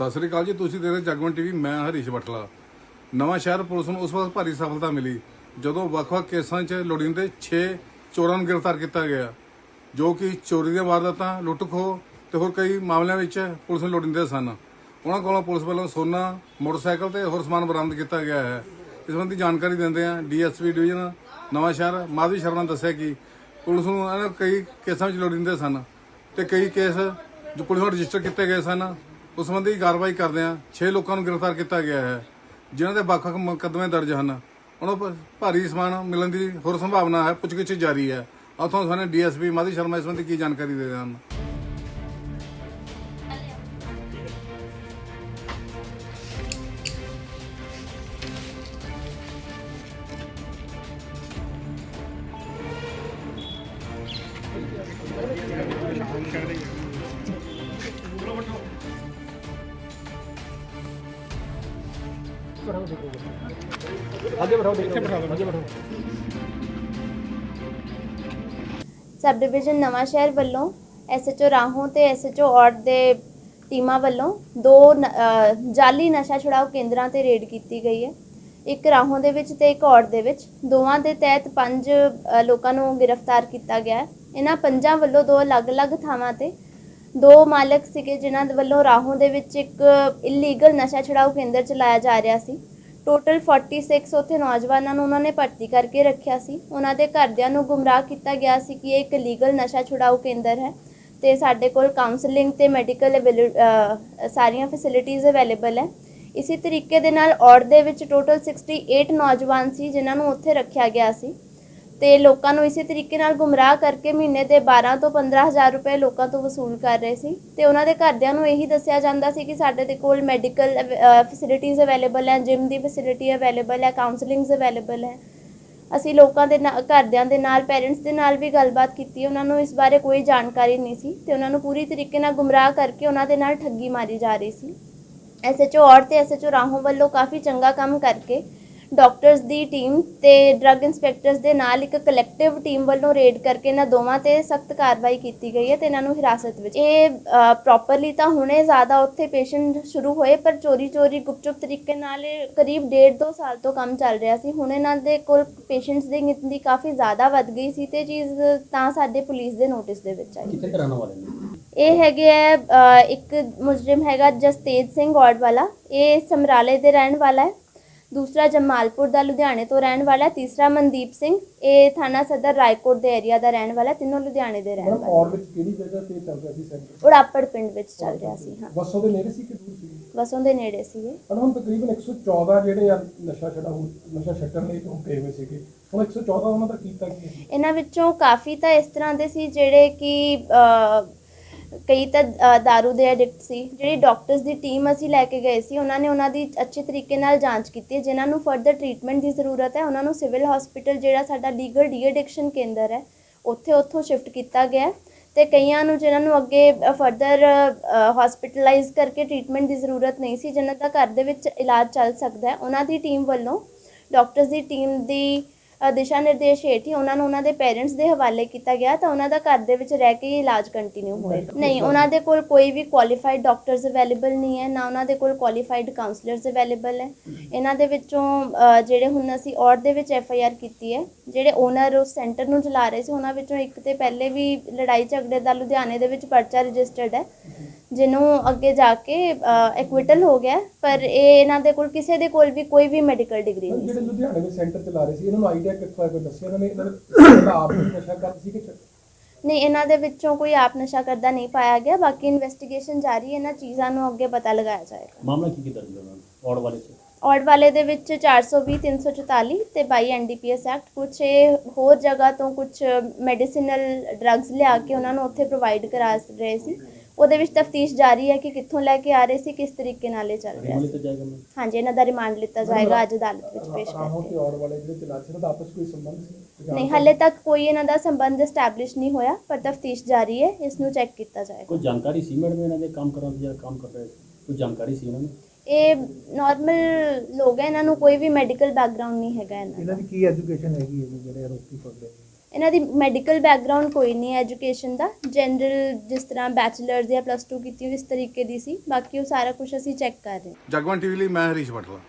ਸਤਿ ਸ੍ਰੀ ਅਕਾਲ ਜੀ, ਤੁਸੀਂ ਦੇਖ ਰਹੇ ਜਗਮਨ ਟੀਵੀ, ਮੈਂ ਹਰੀਸ਼ ਬਟਲਾ ਨਵਾਂ ਸ਼ਹਿਰ ਪੁਲਿਸ ਨੂੰ ਉਸ ਵਕਤ ਭਾਰੀ ਸਫਲਤਾ ਮਿਲੀ, ਜਦੋਂ ਵੱਖ-ਵੱਖ ਕੇਸਾਂ 'ਚ ਲੋੜੀਂਦੇ 6 ਚੋਰਾਂ ਨੂੰ ਗ੍ਰਿਫਤਾਰ ਕੀਤਾ ਗਿਆ, ਜੋ ਕਿ ਚੋਰੀ ਦੀਆਂ ਵਾਰਦਾਤਾਂ, ਲੁੱਟ-ਖੋਹ ਤੇ ਹੋਰ ਕਈ ਮਾਮਲਿਆਂ ਵਿੱਚ ਪੁਲਿਸ ਨੂੰ ਲੋੜੀਂਦੇ ਸਨ। ਉਹਨਾਂ ਕੋਲੋਂ ਪੁਲਿਸ ਵੱਲੋਂ ਸੋਨਾ, ਮੋਟਰਸਾਈਕਲ ਤੇ ਹੋਰ ਸਮਾਨ ਬਰਾਮਦ ਕੀਤਾ ਗਿਆ ਹੈ। ਇਸ ਸੰਬੰਧੀ ਜਾਣਕਾਰੀ ਦਿੰਦੇ ਹਾਂ ਡੀਐਸਪੀ ਡਿਵੀਜ਼ਨ, ਨਵਾਂ ਸ਼ਹਿਰ ਮਾਧਵੀ ਸ਼ਰਮਾ ਨੇ ਦੱਸਿਆ ਕਿ ਪੁਲਿਸ ਨੂੰ ਕਈ ਕੇਸਾਂ ਵਿੱਚ ਲੋੜੀਂਦੇ ਸਨ ਤੇ ਕਈ ਕੇਸ ਜੋ ਪੁਲਿਸ ਨੂੰ ਰਜਿਸਟਰ ਕੀਤੇ ਗਏ ਸਨ। ਉਸ ਸੰਬੰਧੀ ਕਾਰਵਾਈ ਕਰਦੇ ਹਾਂ। 6 ਲੋਕਾਂ ਨੂੰ ਗ੍ਰਿਫਤਾਰ ਕੀਤਾ ਗਿਆ ਹੈ, ਜਿਨ੍ਹਾਂ ਦੇ ਵੱਖ-ਵੱਖ ਮੁਕੱਦਮੇ ਦਰਜ ਹਨ। ਉਹਨਾਂ ਨੂੰ ਭਾਰੀ ਸਮਾਨ ਮਿਲਣ ਦੀ ਹੋਰ ਸੰਭਾਵਨਾ ਹੈ, ਪੁੱਛਗਿੱਛ ਜਾਰੀ ਹੈ। ਉੱਥੋਂ ਸਾਨੂੰ ਡੀਐਸਪੀ ਮਾਧੀ ਸ਼ਰਮਾ ਇਸ ਸੰਬੰਧੀ ਕੀ ਜਾਣਕਾਰੀ ਦੇ ਸਬ ਡਿਵੀਜ਼ਨ ਨਵਾਂ ਸ਼ਹਿਰ ਵੱਲੋਂ ਐਸਐਚਓ ਰਾਹੋਂ ਤੇ ਐਸਐਚਓ ਔੜ ਦੇ ਟੀਮਾਂ ਵੱਲੋਂ ਦੋ ਨ- ਜਾਲੀ ਨਸ਼ਾ ਛੁਡਾਓ ਕੇਂਦਰਾਂ ਤੇ ਰੇਡ ਕੀਤੀ ਗਈ ਹੈ। ਇੱਕ ਰਾਹੋਂ ਦੇ ਵਿੱਚ ਤੇ ਇੱਕ ਔੜ ਦੇ ਵਿੱਚ। ਦੋਵਾਂ ਦੇ ਤਹਿਤ ਪੰਜ ਲੋਕਾਂ ਨੂੰ ਗ੍ਰਿਫਤਾਰ ਕੀਤਾ ਗਿਆ ਹੈ। ਇਹਨਾਂ ਪੰਜਾਂ ਵੱਲੋਂ ਦੋ ਅਲੱਗ-ਅਲੱਗ ਥਾਵਾਂ ਤੇ ਦੋ ਮਾਲਕ ਸੀਗੇ ਜਿਨ੍ਹਾਂ ਦੇ ਵੱਲੋਂ ਰਾਹੋਂ ਦੇ ਵਿੱਚ ਇੱਕ ਇਲੀਗਲ ਨਸ਼ਾ ਛੁਡਾਓ ਕੇਂਦਰ ਚਲਾਇਆ ਜਾ ਰਿਹਾ ਸੀ। ਟੋਟਲ 46 ਉੱਥੇ ਨੌਜਵਾਨਾਂ ਨੂੰ ਉਹਨਾਂ ਨੇ ਭਰਤੀ ਕਰਕੇ ਰੱਖਿਆ ਸੀ। ਉਹਨਾਂ ਦੇ ਘਰਦਿਆਂ ਨੂੰ ਗੁੰਮਰਾਹ ਕੀਤਾ ਗਿਆ ਸੀ ਕਿ ਇਹ ਇੱਕ ਲੀਗਲ ਨਸ਼ਾ ਛੁਡਾਊ ਕੇਂਦਰ ਹੈ ਤੇ ਸਾਡੇ ਕੋਲ ਕਾਉਂਸਲਿੰਗ ਤੇ ਮੈਡੀਕਲ ਸਾਰੀਆਂ ਫੈਸਿਲਿਟੀਆਂ ਅਵੇਲੇਬਲ ਹੈ। ਇਸੇ ਤਰੀਕੇ ਦੇ ਨਾਲ ਔੜ ਦੇ ਵਿੱਚ ਟੋਟਲ 68 ਨੌਜਵਾਨ ਸੀ ਜਿਨ੍ਹਾਂ ਨੂੰ ਉੱਥੇ ਰੱਖਿਆ ਗਿਆ ਸੀ। ਤੇ ਲੋਕਾਂ ਨੂੰ ਇਸੇ ਤਰੀਕੇ ਨਾਲ ਗੁੰਮਰਾਹ ਕਰਕੇ ਮਹੀਨੇ ਦੇ 12 ਤੋਂ 15000 ਰੁਪਏ ਲੋਕਾਂ ਤੋਂ ਵਸੂਲ ਕਰ ਰਹੇ ਸੀ। ਤੇ ਉਹਨਾਂ ਦੇ ਘਰਦਿਆਂ ਨੂੰ ਇਹੀ ਦੱਸਿਆ ਜਾਂਦਾ ਸੀ ਕਿ ਸਾਡੇ ਦੇ ਕੋਲ ਮੈਡੀਕਲ ਫੈਸਿਲਿਟੀਆਂ ਅਵੇਲੇਬਲ ਹੈ ਜਿਮ ਦੀ ਫੈਸਿਲਿਟੀ ਅਵੇਲੇਬਲ ਹੈ ਕਾਉਂਸਲਿੰਗਸ ਅਵੇਲੇਬਲ ਹੈ। ਅਸੀਂ ਲੋਕਾਂ ਦੇ ਨਾਲ ਘਰਦਿਆਂ ਦੇ ਨਾਲ ਪੇਰੈਂਟਸ ਦੇ ਨਾਲ ਵੀ ਗੱਲਬਾਤ ਕੀਤੀ, ਉਹਨਾਂ ਨੂੰ ਇਸ ਬਾਰੇ ਕੋਈ ਜਾਣਕਾਰੀ ਨਹੀਂ ਸੀ ਤੇ ਉਹਨਾਂ ਨੂੰ ਪੂਰੀ ਤਰੀਕੇ ਨਾਲ ਗੁੰਮਰਾਹ ਕਰਕੇ ਉਹਨਾਂ ਦੇ ਨਾਲ ਠੱਗੀ ਮਾਰੀ ਜਾ ਰਹੀ ਸੀ। ਐਸਐਚਓ ਔਰ ਤੇ ਐਸਐਚਓ ਰਾਹੋਂ ਵੱਲੋਂ ਕਾਫੀ ਚੰਗਾ ਕੰਮ ਕਰਕੇ ਡਾਕਟਰਸ ਦੀ ਟੀਮ ਤੇ ਡਰੱਗ ਇੰਸਪੈਕਟਰਸ ਦੇ ਨਾਲ ਇੱਕ ਕਲੈਕਟਿਵ ਟੀਮ ਵੱਲੋਂ ਰੇਡ ਕਰਕੇ ਇਹਨਾਂ ਦੋਵਾਂ ਤੇ ਸਖਤ ਕਾਰਵਾਈ ਕੀਤੀ ਗਈ ਹੈ ਤੇ ਇਹਨਾਂ ਨੂੰ ਹਿਰਾਸਤ ਵਿੱਚ ਇਹ ਪ੍ਰੋਪਰਲੀ ਤਾਂ ਹੁਣੇ ਜ਼ਿਆਦਾ ਉੱਥੇ ਪੇਸ਼ੈਂਟ ਸ਼ੁਰੂ ਹੋਏ ਪਰ ਚੋਰੀ ਚੋਰੀ ਗੁਪਚੁਪ ਤਰੀਕੇ ਨਾਲ ਇਹ ਕਰੀਬ ਡੇਢ ਦੋ ਸਾਲ ਤੋਂ ਕੰਮ ਚੱਲ ਰਿਹਾ ਸੀ। ਹੁਣ ਇਹਨਾਂ ਦੇ ਕੋਲ ਪੇਸ਼ੈਂਟਸ ਦੀ ਗਿਣਤੀ ਕਾਫੀ ਜ਼ਿਆਦਾ ਵੱਧ ਗਈ ਸੀ ਤੇ ਚੀਜ਼ ਤਾਂ ਸਾਡੇ ਪੁਲਿਸ ਦੇ ਨੋਟਿਸ ਦੇ ਵਿੱਚ ਆਈ। ਕਿੱਥੇ ਕਰਾਉਣ ਵਾਲੇ ਨੇ ਇਹ ਹੈਗੇ ਹੈ ਇੱਕ ਮੁਜਰਮ ਹੈਗਾ ਜਸਤੇਜ ਸਿੰਘ ਔੜ ਵਾਲਾ। ਇਹ ਸਮਰਾਲੇ ਦੇ ਰਹਿਣ ਵਾਲਾ ਹੈ। ਦੂਸਰਾ ਜਮਾਲਪੁਰ ਦਾ ਲੁਧਿਆਣੇ ਤੋਂ ਰਹਿਣ ਵਾਲਾ ਤੀਸਰਾ ਮਨਦੀਪ ਸਿੰਘ ਇਹ ਥਾਣਾ ਸਦਰ ਰਾਏਕੋਟ ਦੇ ਏਰੀਆ ਦਾ ਰਹਿਣ ਵਾਲਾ ਤਿੰਨੋਂ ਲੁਧਿਆਣੇ ਦੇ ਰਹਿਣ ਵਾਲੇ ਔਰ ਵਿੱਚ ਕਿਹੜੀ ਜਗ੍ਹਾ ਤੇ ਚੱਲ ਰਿਹਾ ਸੀ ਸੈਂਟਰ? ਉੜਾਪੜ ਪਿੰਡ ਵਿੱਚ ਚੱਲ ਰਿਹਾ ਸੀ ਹਾਂ। ਬੱਸੋਂ ਦੇ ਨੇੜੇ ਸੀ ਕਿ ਦੂਰ ਸੀ? ਵਸੋਂ ਦੇ ਨੇੜੇ ਸੀ ਇਹ। ਹੁਣ ਤਕਰੀਬਨ 114 ਜਿਹੜੇ ਆ ਨਸ਼ਾ ਛੜਾ ਹੋ ਨਸ਼ਾ ਛੱਡਣ ਲਈ ਗਏ ਹੋਏ ਸੀਗੇ। ਹੁਣ 114 ਉਹਨਾਂ ਦਾ ਕੀਤਾ ਕੀ? ਇਹਨਾਂ ਵਿੱਚੋਂ ਕਾਫੀ ਤਾਂ ਇਸ ਤਰ੍ਹਾਂ ਦੇ ਸੀ ਜਿਹੜੇ ਕਿ ਕਈ ਤਾਂ ਅ, दारू ਦੇ ਐਡਿਕਟ ਸੀ ਜਿਹੜੀ ਡਾਕਟਰਸ ਦੀ ਟੀਮ ਅਸੀਂ ਲੈ ਕੇ ਗਏ ਸੀ ਉਹਨਾਂ ਨੇ ਉਹਨਾਂ ਦੀ ਅੱਛੇ ਤਰੀਕੇ ਨਾਲ ਜਾਂਚ ਕੀਤੀ ਹੈ। ਜਿਨ੍ਹਾਂ ਨੂੰ ਫਰਦਰ ਟਰੀਟਮੈਂਟ ਦੀ ਜ਼ਰੂਰਤ ਹੈ ਉਹਨਾਂ ਨੂੰ ਸਿਵਲ ਹਸਪੀਟਲ ਜਿਹੜਾ ਸਾਡਾ ਲੀਗਲ ਡੀ ਐਡਿਕਸ਼ਨ ਕੇਂਦਰ ਹੈ ਉੱਥੇ ਉੱਥੋਂ ਸ਼ਿਫਟ ਕੀਤਾ ਗਿਆ ਹੈ ਤੇ ਕਈਆਂ ਨੂੰ ਜਿਨ੍ਹਾਂ ਨੂੰ ਅੱਗੇ ਫਰਦਰ ਹਸਪੀਟਲਾਈਜ਼ ਕਰਕੇ ਟਰੀਟਮੈਂਟ ਦੀ ਜ਼ਰੂਰਤ ਨਹੀਂ ਸੀ ਜਿਨ੍ਹਾਂ ਦਾ ਘਰ ਦੇ ਵਿੱਚ ਇਲਾਜ ਚੱਲ ਸਕਦਾ ਹੈ ਉਹਨਾਂ ਦੀ ਟੀਮ ਵੱਲੋਂ ਡਾਕਟਰਸ ਦੀ ਟੀਮ ਦੀ ਦਿਸ਼ਾ ਨਿਰਦੇਸ਼ ਹੇਠ ਹੀ ਉਹਨਾਂ ਨੂੰ ਉਹਨਾਂ ਦੇ ਪੇਰੈਂਟਸ ਦੇ ਹਵਾਲੇ ਕੀਤਾ ਗਿਆ ਤਾਂ ਉਹਨਾਂ ਦਾ ਘਰ ਦੇ ਵਿੱਚ ਰਹਿ ਕੇ ਹੀ ਇਲਾਜ ਕੰਟੀਨਿਊ ਹੋਏਗਾ ਨਹੀਂ ਉਹਨਾਂ ਦੇ ਕੋਲ ਕੋਈ ਵੀ ਕੁਆਲੀਫਾਈਡ ਡਾਕਟਰਸ ਅਵੇਲੇਬਲ ਨਹੀਂ ਹੈ ਨਾ ਉਹਨਾਂ ਦੇ ਕੋਲ ਕੁਆਲੀਫਾਈਡ ਕਾਉਂਸਲਰਸ ਅਵੇਲੇਬਲ ਹੈ। ਇਹਨਾਂ ਦੇ ਵਿੱਚੋਂ ਜਿਹੜੇ ਹੁਣ ਅਸੀਂ ਔਰ ਦੇ ਵਿੱਚ ਐਫ ਆਈ ਆਰ ਕੀਤੀ ਹੈ ਜਿਹੜੇ ਓਨਰ ਉਸ ਸੈਂਟਰ ਨੂੰ ਚਲਾ ਰਹੇ ਸੀ ਉਹਨਾਂ ਵਿੱਚੋਂ ਇੱਕ ਤੇ ਪਹਿਲੇ ਵੀ ਲੜਾਈ ਝਗੜੇ ਦਾ ਲੁਧਿਆਣੇ ਦੇ ਵਿੱਚ ਪਰਚਾ ਰਜਿਸਟਰਡ ਹੈ। ਜਿਹਨੂੰ ਅੱਗੇ ਜਾ ਕੇ ਐਕਵਿਟਲ ਹੋ ਗਿਆ ਪਰ ਇਹ ਇਹਨਾਂ ਦੇ ਕੋਲ ਕਿਸੇ ਦੇ ਕੋਲ ਵੀ ਕੋਈ ਵੀ ਮੈਡੀਕਲ ਡਿਗਰੀ ਨਹੀਂ ਜਿਹੜੇ ਸੀ। ਲੁਧਿਆਣੇ ਦੇ ਸੈਂਟਰ ਚਲਾ ਰਹੇ ਸੀ ਇਹਨਾਂ ਨੂੰ ਆਈਡੀਆ ਕਿੱਥੋਂ ਆਇਆ ਕੋਈ ਦੱਸਿਆ ਇਹਨਾਂ ਨੇ? ਇਹਨਾਂ ਨੇ ਆਪ ਹੀ ਨਸ਼ਾ ਕਰਦੇ ਸੀ ਕਿ ਨਹੀਂ ਇਹਨਾਂ ਦੇ ਵਿੱਚੋਂ ਕੋਈ ਆਪ ਨਸ਼ਾ ਕਰਦਾ ਨਹੀਂ ਪਾਇਆ ਗਿਆ ਬਾਕੀ ਇਨਵੈਸਟੀਗੇਸ਼ਨ ਜਾਰੀ ਹੈ ਇਹਨਾਂ ਚੀਜ਼ਾਂ ਨੂੰ ਅੱਗੇ ਪਤਾ ਲਗਾਇਆ ਜਾਏਗਾ। ਮਾਮਲਾ ਕੀ ਕੀ ਦਰਜ ਹੋਣਾ ਔੜ ਵਾਲੇ ਚ? ਔੜ ਵਾਲੇ ਦੇ ਵਿੱਚ 420 344 ਤੇ 22 ਐਨਡੀਪੀਐਸ ਐਕਟ। ਕੁਝ ਇਹ ਹੋਰ ਜਗ੍ਹਾ ਤੋਂ ਕੁਝ ਮੈਡੀਸਿਨਲ ਡਰੱਗਸ ਲਿਆ ਕੇ ਉਹਨਾਂ ਨੂੰ ਉੱਥੇ ਪ੍ਰੋਵਾਈਡ ਕਰਾ ਰਹੇ ਸੀ। ਉਹਦੇ ਵਿੱਚ ਤਫਤੀਸ਼ ਜਾਰੀ ਹੈ ਕਿ ਕਿੱਥੋਂ ਲੈ ਕੇ ਆ ਰਹੇ ਸੀ ਕਿਸ ਤਰੀਕੇ ਨਾਲ ਇਹ ਚੱਲ ਰਿਹਾ ਸੀ। ਹਾਂਜੀ ਇਹਨਾਂ ਦਾ ਰਿਮਾਂਡ ਲਿੱਤਾ ਜਾਏਗਾ ਅੱਜ ਅਦਾਲਤ ਵਿੱਚ ਪੇਸ਼ ਕਰਕੇ। ਔਰ ਵਾਲੇ ਜਿਹੜੇ ਚਲਾ ਸੀ ਉਹਨਾਂ ਦਾ ਆਪਸ 'ਚ ਕੋਈ ਸੰਬੰਧ ਸੀ? ਨਹੀਂ ਹਾਲੇ ਤੱਕ ਕੋਈ ਇਹਨਾਂ ਦਾ ਸੰਬੰਧ ਐਸਟੈਬਲਿਸ਼ ਨਹੀਂ ਹੋਇਆ ਪਰ ਤਫਤੀਸ਼ ਜਾਰੀ ਹੈ ਇਸ ਨੂੰ ਚੈੱਕ ਕੀਤਾ ਜਾਏਗਾ। ਕੋਈ ਜਾਣਕਾਰੀ ਸੀ ਮੈਡਮ ਇਹਨਾਂ ਦੇ ਕੰਮ ਕਰਨ ਦੀ ਜਾਂ ਕੰਮ ਕਰ ਰਹੇ ਕੋਈ ਜਾਣਕਾਰੀ ਸੀ ਇਹਨਾਂ ਨੂੰ? ਇਹ ਨਾਰਮਲ ਲੋਕ ਹੈ ਇਹਨਾਂ ਨੂੰ ਕੋਈ ਵੀ ਮੈਡੀਕਲ ਬੈਕਗ੍ਰਾਉਂਡ ਨਹੀਂ ਹੈਗਾ ਇਹਨਾਂ ਦਾ ਇਹਨਾਂ ਦੀ। ਕੀ ਐਜੂਕੇਸ਼ਨ ਹੈਗੀ ਹੈ ਜਿਹੜੇ ਆਰੋਪੀ ਫੜਦੇ ਇਹਨਾਂ ਦੀ ਮੈਡੀਕਲ ਬੈਕਗ੍ਰਾਉਂਡ ਕੋਈ ਨਹੀਂ ਹੈ ਐਜੂਕੇਸ਼ਨ ਦਾ ਜਨਰਲ ਜਿਸ ਤਰ੍ਹਾਂ ਬੈਚਲਰ ਜਾਂ ਪਲੱਸ 2 ਕੀਤੀ ਹੋਈ ਇਸ ਤਰੀਕੇ ਦੀ ਸੀ, ਬਾਕੀ ਉਹ ਸਾਰਾ ਕੁਝ ਅਸੀਂ ਚੈੱਕ ਕਰ ਰਹੇ ਹਾਂ। ਜਗਵੰਤ ਟੀਵੀ ਲਈ ਮੈਂ ਹਰੀਸ਼ ਬਟਲਾ।